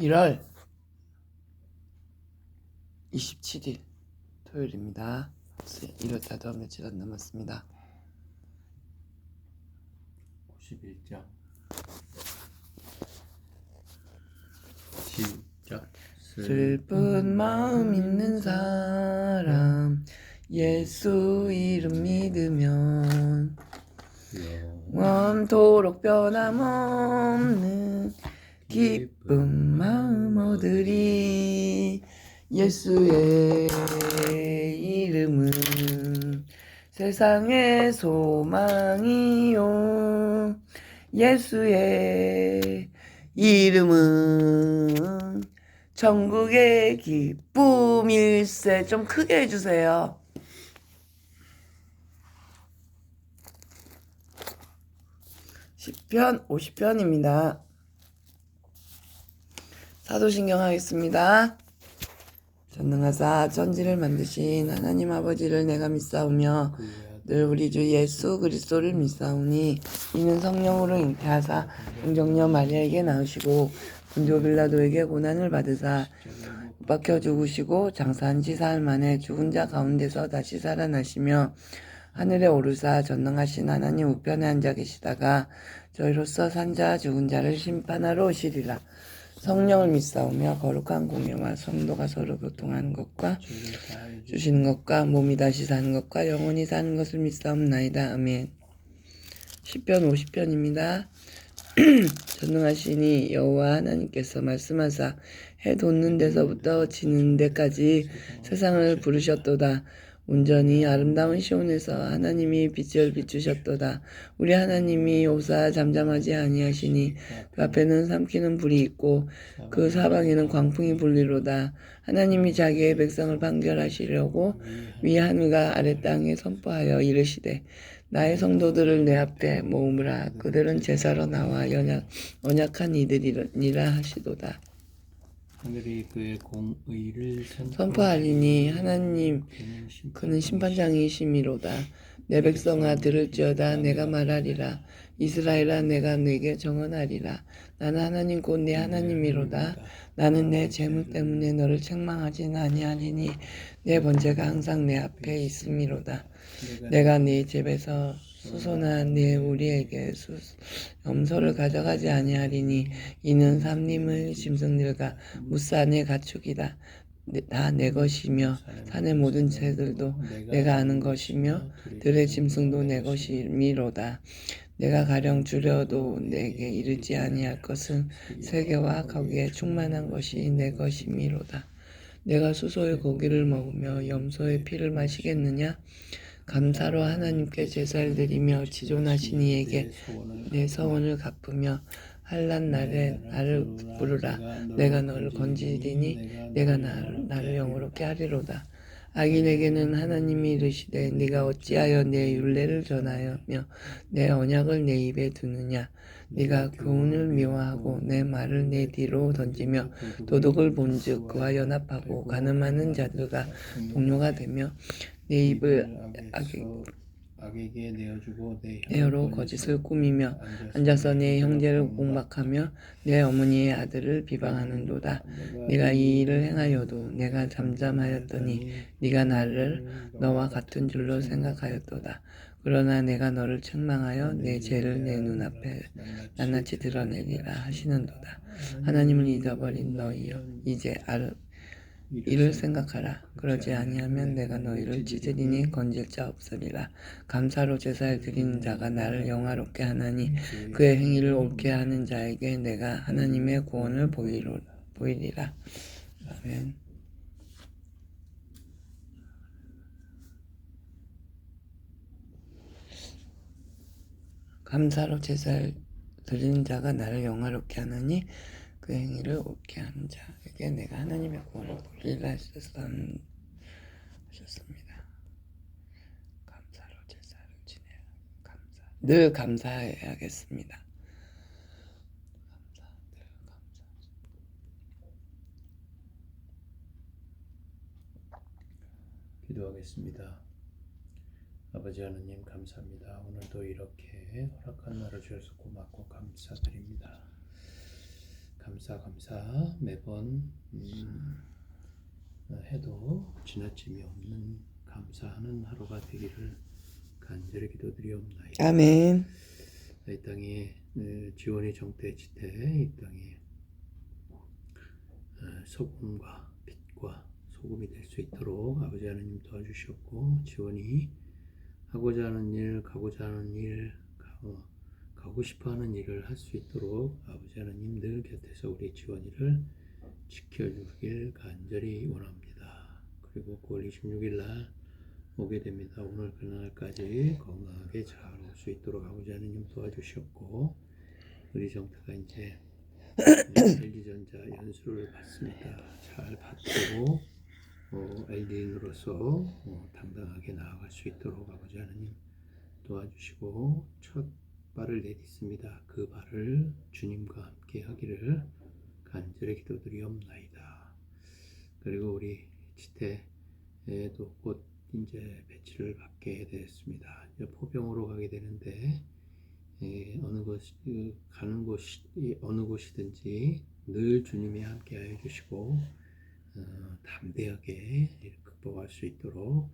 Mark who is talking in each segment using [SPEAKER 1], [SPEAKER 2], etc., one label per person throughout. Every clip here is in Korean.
[SPEAKER 1] 1월 27일 토요일입니다. 1월달도 며칠 안 남았습니다.
[SPEAKER 2] 51장 시작
[SPEAKER 1] 슬픈 마음 있는 사람 예수 이름 믿으면 영원토록 변함없는 기쁜 마음 얻으리. 예수의 이름은 세상의 소망이요. 예수의 이름은 천국의 기쁨일세. 좀 크게 해주세요. 시편 50편입니다 사도신경 하겠습니다. 전능하사 천지를 만드신 하나님 아버지를 내가 믿사오며 늘 우리 주 예수 그리스도를 믿사오니 이는 성령으로 잉태하사 동정녀 마리아에게 낳으시고 본디오 빌라도에게 고난을 받으사 못 박혀 죽으시고 장사한 지 사흘 만에 죽은 자 가운데서 다시 살아나시며 하늘에 오르사 전능하신 하나님 우편에 앉아 계시다가 저희로서 산자 죽은 자를 심판하러 오시리라 성령을 믿사오며 거룩한 공예와 성도가 서로 교통하는 것과 주시는 것과 몸이 다시 사는 것과 영원히 사는 것을 믿사옵나이다. 아멘. 10편 50편입니다. 전능하시니 여호와 하나님께서 말씀하사 해 돋는 데서부터 지는 데까지 세상을 부르셨도다. 온전히 아름다운 시온에서 하나님이 빛을 비추셨도다. 우리 하나님이 오사 잠잠하지 아니하시니 그 앞에는 삼키는 불이 있고 그 사방에는 광풍이 불리로다. 하나님이 자기의 백성을 판결하시려고 위 하늘과 아래 땅에 선포하여 이르시되 나의 성도들을 내 앞에 모으라 그들은 제사로 나와 연약, 언약한 이들이라 하시도다.
[SPEAKER 2] 하늘이 그의 공의를
[SPEAKER 1] 선포하리니 하나님 그는 심판장이심이로다. 내 백성아 들을지어다 내가 말하리라. 이스라엘아 내가 내게 정언하리라. 나는 하나님 곧 내 하나님이로다. 나는 내 재물 때문에 너를 책망하진 아니하리니 내 번제가 항상 내 앞에 있음이로다. 내가 네 집에서 수소나 네 우리에게 수, 염소를 가져가지 아니하리니 이는 삼림의 짐승들과 무산의 가축이다. 다 내 것이며 산의 모든 새들도 내가 아는 것이며 들의 짐승도 내 것이미로다. 내가 가령 주려도 내게 이르지 아니할 것은 세계와 거기에 충만한 것이 내 것이미로다. 내가 수소의 고기를 먹으며 염소의 피를 마시겠느냐? 감사로 하나님께 제사를 드리며 지존하신 이에게 내 서원을 갚으며 한란 날에 나를 부르라. 내가 너를 건지리니 내가 나를, 나를 영어롭게 하리로다. 악인에게는 하나님이 이르시되 네가 어찌하여 내 율례를 전하여며 내 언약을 내 입에 두느냐? 네가 교훈을 미워하고 내 말을 내 뒤로 던지며 도둑을 본즉 그와 연합하고 가늠하는 자들과 동료가 되며 내 입을 악에,
[SPEAKER 2] 악에 게 내어주고 내
[SPEAKER 1] 내어로 거짓을 꾸미며 앉아서 내 형제를 공박하며 내 어머니의 아들을 비방하는도다. 네가 이 일을 행하여도 내가 잠잠하였더니 네가 나를 너와 같은 줄로 생각하였도다. 그러나 내가 너를 책망하여 내 죄를 내 눈앞에 낱낱이 드러내리라 하시는도다. 하나님을 잊어버린 너희여 이제 알 이를 생각하라. 그러지 아니하면 내가 너희를 찢으리니 건질 자 없으리라. 감사로 제사를 드리는 자가 나를 영화롭게 하나니 그의 행위를 옳게 하는 자에게 내가 하나님의 구원을 보이로, 보이리라. 아멘. 감사로 제사를 드리는 자가 나를 영화롭게 하나니 그 행위를 옳게 하는 자에게 내가 하나님의 구원을 돌리라 하셨습니다. 감사로 제사를 지내야 감사. 늘 감사해야겠습니다. 감사, 늘 감사.
[SPEAKER 2] 기도하겠습니다. 아버지 하나님 감사합니다. 오늘도 이렇게 허락한 날을 주셔서 고맙고 감사드립니다. 감사 감사 매번 음, 어, 해도 지나침이 없는 감사하는 하루가 되기를 간절히 기도드리옵나이다.
[SPEAKER 1] 아멘.
[SPEAKER 2] 이 땅에 어, 지원이 정태지태 이 땅에 어, 소금과 빛과 소금이 될 수 있도록 아버지 하나님 도와주셨고 지원이 하고자 하는 일 가고자 하는 일 가, 어, 가고 싶어하는 일을 할 수 있도록 아버지 하나님 늘 곁에서 우리 지원이를 지켜주길 간절히 원합니다. 그리고 9월 26일 날 오게 됩니다. 오늘 그날까지 건강하게 잘 올 수 있도록 아버지 하나님 도와주셨고 우리 정태가 이제 LG전자 연수를 받습니다. 잘 받고 어, LD인으로서 어, 당당하게 나아갈 수 있도록 아버지 하나님 도와주시고 첫 발을 내딛습니다. 그 발을 주님과 함께 하기를 간절히 기도드리옵나이다. 그리고 우리 지태에도 곧 이제 배치를 받게 되었습니다. 이제 포병으로 가게 되는데 예, 어느 곳그 가는 곳이 어느 곳이든지 늘 주님이 함께하여 주시고 어, 담대하게 극복할 수 있도록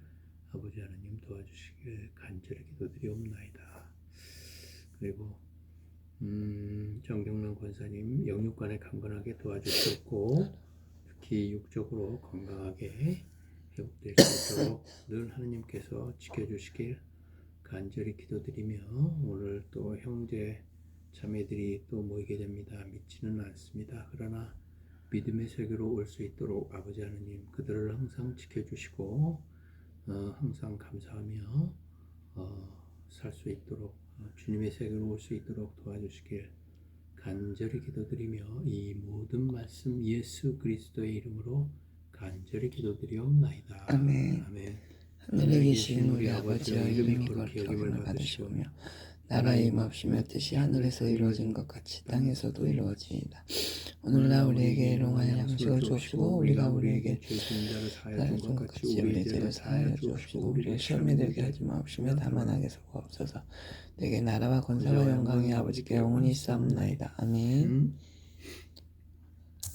[SPEAKER 2] 아버지 하나님 도와주시길 간절히 기도드리옵나이다. 그리고 음, 정경란 권사님 영육간에 강건하게 도와주셨고 특히 육적으로 건강하게 회복될 수 있도록 늘 하느님께서 지켜주시길 간절히 기도드리며 오늘 또 형제 자매들이 또 모이게 됩니다. 믿지는 않습니다. 그러나 믿음의 세계로 올 수 있도록 아버지 하나님 그들을 항상 지켜주시고 어, 항상 감사하며 어, 살 수 있도록 어, 주님의 세계로 올 수 있도록 도와주시길 간절히 기도드리며 이 모든 말씀 예수 그리스도의 이름으로 간절히 기도드리옵나이다.
[SPEAKER 1] 아멘.
[SPEAKER 2] 아멘.
[SPEAKER 1] 하늘에 계신 우리 아버지여 이름이 거룩히 여김을 받으시오며 나라의 임없이며 뜻이 하늘에서 이루어진 것 같이 땅에서도 이루어지이다. 오늘날 우리에게 일용할 양식을 주옵시고 우리가 우리에게
[SPEAKER 2] 죄진 자를 사하여 준 것 같이
[SPEAKER 1] 우리의 죄를 사하여 주옵시고 우리를 시험에 들게 하지 마옵시며 다만 악에서 구하옵소서. 내게 나라와 권세와 영광이 아버지께 영원히 있사옵나이다. 아멘.
[SPEAKER 2] 음,